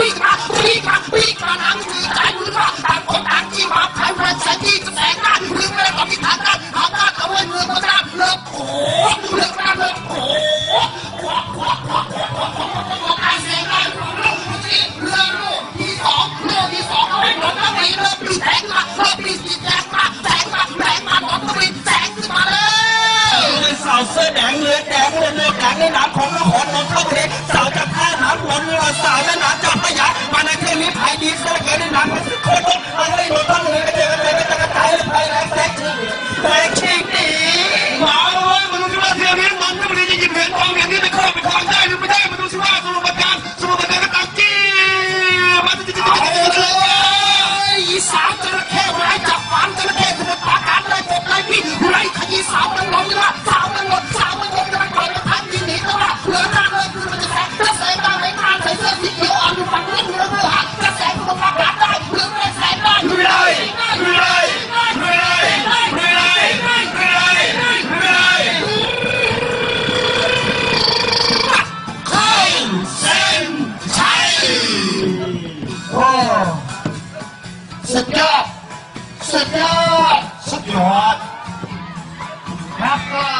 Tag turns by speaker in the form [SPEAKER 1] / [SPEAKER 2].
[SPEAKER 1] ปีกมาปีกมาปีกมานังสือใจหรือว่าต่งคนต่างที่มาขายแฟนใส่ที่แสงหาหรือไม่ก็มีฐานหน้าหาบ้านเอาไว้เมือก็ได้เลิกโขเลิกนะเลิกโขวักวักวักวักวักวักวักวักไอเสียงได้รู้เรื่องที่เรื่องโลกที่สองโลกที่สองเอาไว้หลงแล้วไม่เลิกปีแสงมาเลิกปีสีแสงมาแสงมาแสงมาหลงปีแสงขึ้นมาเล
[SPEAKER 2] ยสาวเสื้อแดงเลือดแดงเลือดแดงในหนามของนครนนทบุรีสาวจากท่าน้ำหลงสาวในหนามจ ประหยัดมาในเครื่องนี้ขายดีซะเหลือเกินในหน้งมันโคตรอะไรหมดทั้งเลยกระเจิดกระเจิดก้ะจายเลยไปแล้วแซกแซก
[SPEAKER 1] สุดยอด สุดยอด ส
[SPEAKER 2] ุดยอดครั
[SPEAKER 1] บ